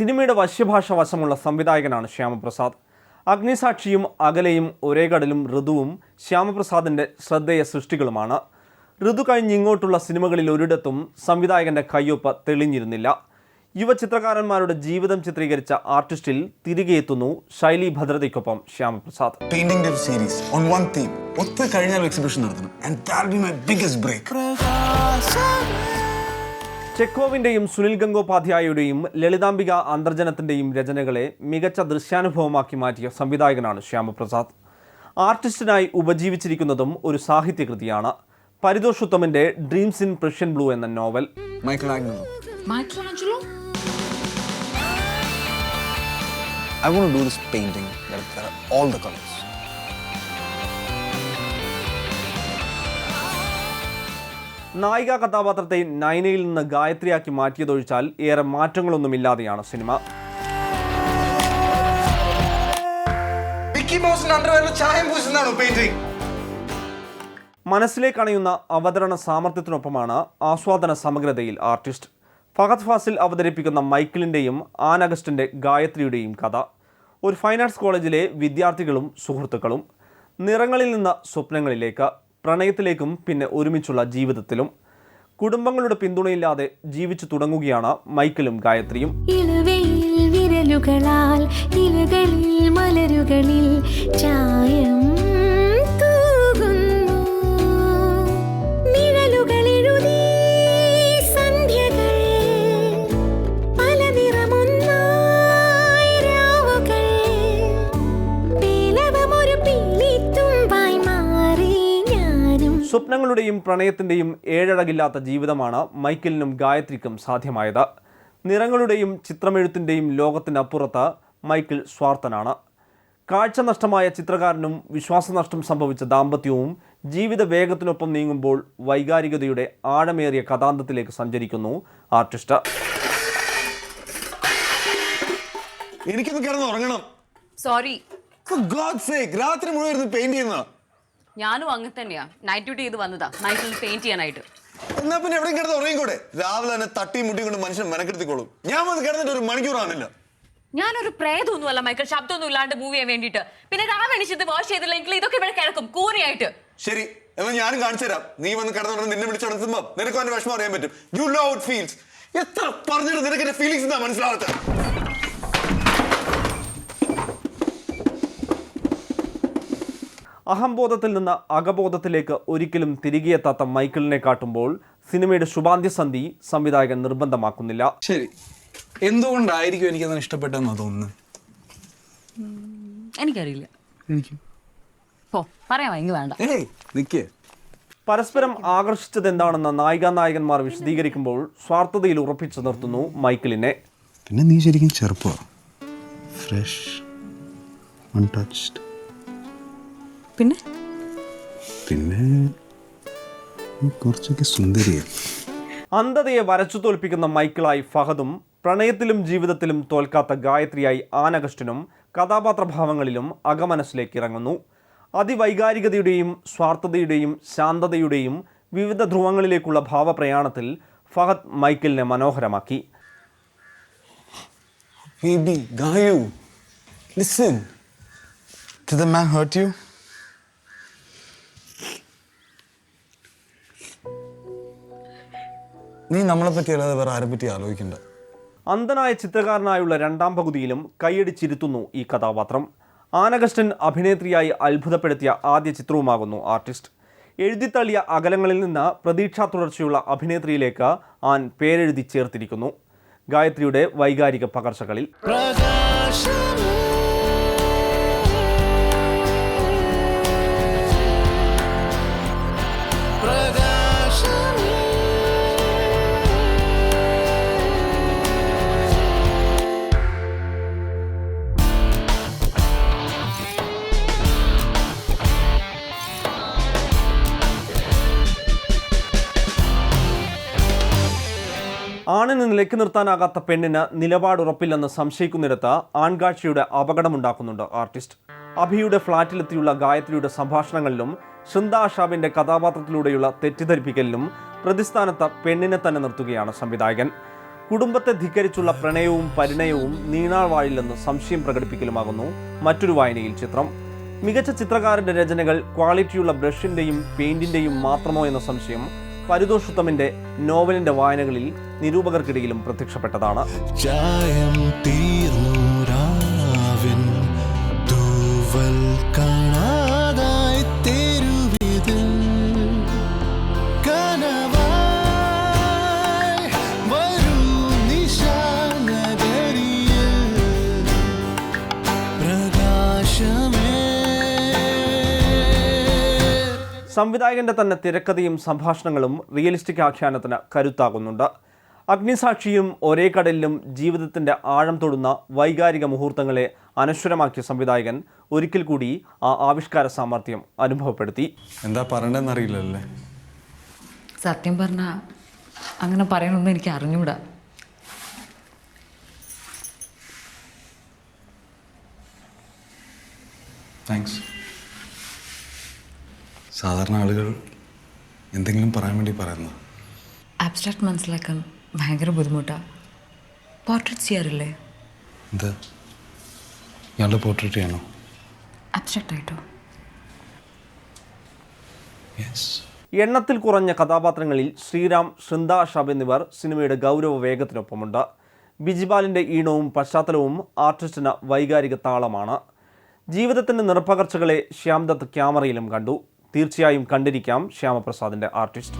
സിനിമയുടെ വശ്യഭാഷ വശമുള്ള സംവിധായകനാണ് ശ്യാമപ്രസാദ്. അഗ്നിസാക്ഷിയും അകലയും ഒരേ കടലും ഋതുവും ശ്യാമപ്രസാദിന്റെ ശ്രദ്ധേയ സൃഷ്ടികളുമാണ്. ഋതു കഴിഞ്ഞിങ്ങോട്ടുള്ള സിനിമകളിൽ ഒരിടത്തും സംവിധായകന്റെ കയ്യൊപ്പ് തെളിഞ്ഞിരുന്നില്ല. യുവ ചിത്രകാരന്മാരുടെ ജീവിതം ചിത്രീകരിച്ച ആർട്ടിസ്റ്റിൽ തിരികെ എത്തുന്നു ശൈലി ഭദ്രതയ്ക്കൊപ്പം Shyamaprasad. Painting series on one theme ഒത്ത എക്സിബിഷൻ നടത്തണം. And that be my biggest break ചെക്കോവിന്റെയും Sunil ഗംഗോപാധ്യായയുടെയും ലളിതാംബിക അന്തർജനത്തിന്റെയും രചനകളെ മികച്ച ദൃശ്യാനുഭവമാക്കി മാറ്റിയ സംവിധായകനാണ് ശ്യാമപ്രസാദ് ആർട്ടിസ്റ്റിനായി ഉപജീവിച്ചിരിക്കുന്നതും ഒരു സാഹിത്യകൃതിയാണ് പരിതോഷ് ഉത്തമിന്റെ ഡ്രീംസ് ഇൻ പ്രഷ്യൻ ബ്ലൂ എന്ന novel? I want to do this painting that there are all the colors. നായിക കഥാപാത്രത്തെ നൈനയിൽ നിന്ന് ഗായത്രിയാക്കി മാറ്റിയതൊഴിച്ചാൽ ഏറെ മാറ്റങ്ങളൊന്നുമില്ലാതെയാണ് സിനിമ. മനസ്സിലേക്ക് അണയുന്ന അവതരണ സാമർഥ്യത്തിനൊപ്പമാണ് ആസ്വാദന സമഗ്രതയിൽ ആർട്ടിസ്റ്റ്. ഫഹദ് ഫാസിൽ അവതരിപ്പിക്കുന്ന മൈക്കിളിന്റെയും ആൻ അഗസ്റ്റിന്റെ ഗായത്രിയുടെയും കഥ. ഒരു ഫൈൻ ആർട്സ് കോളേജിലെ വിദ്യാർത്ഥികളും സുഹൃത്തുക്കളും നിറങ്ങളിൽ നിന്ന് സ്വപ്നങ്ങളിലേക്ക് പ്രണയത്തിലേക്കും പിന്നെ ഒരുമിച്ചുള്ള ജീവിതത്തിലും കുടുംബങ്ങളുടെ പിന്തുണയില്ലാതെ ജീവിച്ചു തുടങ്ങുകയാണ് മൈക്കിളും ഗായത്രിയും. വിരലുകളാൽ മലരുകളിൽ ചായം സ്വപ്നങ്ങളുടെയും പ്രണയത്തിന്റെയും ഏഴഴകില്ലാത്ത ജീവിതമാണ് മൈക്കിളിനും ഗായത്രിക്കും സാധ്യമായത്. നിറങ്ങളുടെയും ചിത്രമെഴുത്തിന്റെയും ലോകത്തിനപ്പുറത്ത് മൈക്കിൾ സ്വാർത്ഥനാണ്. കാഴ്ച നഷ്ടമായ ചിത്രകാരനും വിശ്വാസനഷ്ടം സംഭവിച്ച ദാമ്പത്യവും ജീവിത വേഗത്തിനൊപ്പം നീങ്ങുമ്പോൾ വൈകാരികതയുടെ ആഴമേറിയ കഥാന്തത്തിലേക്ക് സഞ്ചരിക്കുന്നു ആർട്ടിസ്റ്റ്. എനിക്കൊന്ന് കിടന്ന് ഉറങ്ങണം സോറി ഫോർ ഗോഡ് സേക്ക് രാത്രി മുഴുവൻ ഇരുന്ന് പെയിന്റ് ചെയ്യുന്ന ഞാനും അങ്ങനെ തന്നെയാ. നൈറ്റ് ഡ്യൂട്ടി ചെയ്ത് വന്നതാ. നൈറ്റിൽ പെയിന്റ് ചെയ്യാനായിട്ട്. എന്നാ പിന്നെ എവിടെയും കിടന്ന് ഉറങ്ങിക്കൂടെ രാവിലെ തന്നെ തട്ടിയും മുട്ടിയും കൊണ്ട് മനുഷ്യൻ മെനക്കെടുത്തിക്കോളും. ഞാൻ വന്ന് കിടന്നിട്ട് ഒരു മണിക്കൂറാണില്ല ഞാനൊരു പ്രേതൊന്നുമല്ല മൈക്കിൾ ശബ്ദമൊന്നും ഇല്ലാണ്ട് മൂവ് ചെയ്യാൻ വേണ്ടിയിട്ട്. പിന്നെ രാവിലെ എണീച്ചത് വാഷ് ചെയ്തില്ലെങ്കിൽ ഇതൊക്കെ ഇവിടെ കിടക്കും കൂരയായിട്ട്. ശരി എന്നാൽ ഞാനും കാണിച്ചു തരാം. നീ വന്ന് കിടന്നുകൊണ്ട് നിന്നെ വിളിച്ചുണർത്തുമ്പോ നിനക്ക് അവന്റെ വിഷമം അറിയാൻ പറ്റും. യു ലോ ഔട്ട് ഫീൽസ് എത്ര പറഞ്ഞിട്ട് നിനക്ക് ഫീലിങ്സ് എന്താ മനസ്സിലാവാത്ത അഹംബോധത്തിൽ നിന്ന് അകബോധത്തിലേക്ക് ഒരിക്കലും തിരികെയെത്താത്ത മൈക്കിളിനെ കാട്ടുമ്പോൾ സിനിമയുടെ ശുഭാന്ത്യസന്ധി സംവിധായകൻ നിർബന്ധമാക്കുന്നില്ല. ശരി. എന്തുകൊണ്ടായിരിക്കും എനിക്ക് അതിന് ഇഷ്ടപ്പെട്ടെന്നാ തോന്നുന്നു? എനിക്കറിയില്ല. വേണ്ട. പരസ്പരം ആകർഷിച്ചത് എന്താണെന്ന് നായിക നായകന്മാർ വിശദീകരിക്കുമ്പോൾ സ്വാർത്ഥതയിൽ ഉറപ്പിച്ചു നിർത്തുന്നു മൈക്കിളിനെ. പിന്നെ നീ ശരിക്കും ചെറുപ്പമാണ് ഫ്രഷ് അൺടച്ച്ഡ് പിന്നെ പിന്നെ കുറച്ചൊക്കെ സുന്ദരിയാണ് അന്ധതയെ വരച്ചു തോൽപ്പിക്കുന്ന മൈക്കിളായി ഫഹദും പ്രണയത്തിലും ജീവിതത്തിലും തോൽക്കാത്ത ഗായത്രിയായി ആനഗസ്റ്റിനും കഥാപാത്രഭാവങ്ങളിലും അകമനസ്സിലേക്ക് ഇറങ്ങുന്നു അതിവൈകാരികതയുടെയും സ്വാർത്ഥതയുടെയും ശാന്തതയുടെയും വിവിധ ധ്രുവങ്ങളിലേക്കുള്ള ഭാവപ്രയാണത്തിൽ ഫഹദ് മൈക്കിളിനെ മനോഹരമാക്കി Baby, Gayu, listen. Did the man hurt you? നീ നമ്മളെ പറ്റി അല്ലാതെ വേറെ ആരെ പറ്റി ആലോചിക്കണ്ട. അന്ധനായ ചിത്രകാരനായുള്ള രണ്ടാം പകുതിയിലും കൈയടിച്ചിരുത്തുന്നു ഈ കഥാപാത്രം. ആനഗസ്റ്റൻ അഭിനേത്രിയായി അത്ഭുതപ്പെടുത്തിയ ആദ്യ ചിത്രവുമാകുന്നു ആർട്ടിസ്റ്റ്. എഴുതിത്തള്ളിയ അകലങ്ങളിൽ നിന്ന് പ്രതീക്ഷാ തുടർച്ചയുള്ള അഭിനേത്രിയിലേക്ക് ആൻ പേരെഴുതി ചേർത്തിരിക്കുന്നു. ഗായത്രിയുടെ വൈകാരിക പകർച്ചകളിൽ. ആണിന് നിലയ്ക്ക് നിർത്താനാകാത്ത പെണ്ണിന് നിലപാടുറപ്പില്ലെന്ന് സംശയിക്കുന്നിടത്ത് ആൺകാഴ്ചയുടെ അപകടമുണ്ടാക്കുന്നുണ്ട് ആർട്ടിസ്റ്റ്. അഭിയുടെ ഫ്ളാറ്റിലെത്തിയുള്ള ഗായത്രിയുടെ സംഭാഷണങ്ങളിലും ശൃന്ദ ഷാബിന്റെ കഥാപാത്രത്തിലൂടെയുള്ള തെറ്റിദ്ധരിപ്പിക്കലിലും പ്രതിസ്ഥാനത്ത് പെണ്ണിനെ തന്നെ നിർത്തുകയാണ് സംവിധായകൻ. കുടുംബത്തെ ധിക്കരിച്ചുള്ള പ്രണയവും പരിണയവും നീണാൾ വാഴില്ലെന്ന് സംശയം പ്രകടിപ്പിക്കലുമാകുന്നു മറ്റൊരു വായനയിൽ ചിത്രം. മികച്ച ചിത്രകാരന്റെ രചനകൾ ക്വാളിറ്റിയുള്ള ബ്രഷിന്റെയും പെയിന്റിന്റെയും മാത്രമോ എന്ന സംശയം പരിതോഷുത്തമിന്റെ നോവലിന്റെ വായനകളിൽ നിരൂപകർക്കിടയിലും പ്രത്യക്ഷപ്പെട്ടതാണ്. സംവിധായകന്റെ തന്നെ തിരക്കഥയും സംഭാഷണങ്ങളും റിയലിസ്റ്റിക് ആഖ്യാനത്തിന് കരുത്താകുന്നുണ്ട്. അഗ്നിസാക്ഷിയും ഒരേ കടലിലും ജീവിതത്തിന്റെ ആഴം തൊടുന്ന വൈകാരിക മുഹൂർത്തങ്ങളെ അനശ്വരമാക്കിയ സംവിധായകൻ ഒരിക്കൽ കൂടി ആ ആവിഷ്കാര സാമർഥ്യം അനുഭവപ്പെടുത്തി. എന്താ പറയണ്ടെന്നറിയില്ലല്ലേ സത്യം പറഞ്ഞ അങ്ങനെ പറയണമെന്ന് എനിക്ക് അറിഞ്ഞൂടാ. താങ്ക്സ് സാധാരണ ആളുകൾ എന്തെങ്കിലും പറയാൻ വേണ്ടി പറയുന്നു ആബ്സ്ട്രാക്ട് മനസ്സിലാക്കാൻ ഭയങ്കര ബുദ്ധിമുട്ടാ. പോർട്രേറ്റ് ചെയ്യാറില്ലേ? എന്താ? ഇയാളുടെ പോർട്രേറ്റ് ചെയ്യണോ ആബ്സ്ട്രാക്റ്റ് ആയിട്ടോ? യെസ് എണ്ണത്തിൽ കുറഞ്ഞ കഥാപാത്രങ്ങളിൽ ശ്രീറാം ശൃന്ദ ഷബ് എന്നിവർ സിനിമയുടെ ഗൗരവ വേഗത്തിനൊപ്പമുണ്ട്. ബിജിബാലിന്റെ ഈണവും പശ്ചാത്തലവും ആർട്ടിസ്റ്റിന് വൈകാരിക താളമാണ്. ജീവിതത്തിന്റെ നിറപ്പകർച്ചകളെ ശ്യാംദത്ത് ക്യാമറയിലും കണ്ടു. തീർച്ചയായും കണ്ടിരിക്കാം ശ്യാമപ്രസാദിന്റെ ആർട്ടിസ്റ്റ്.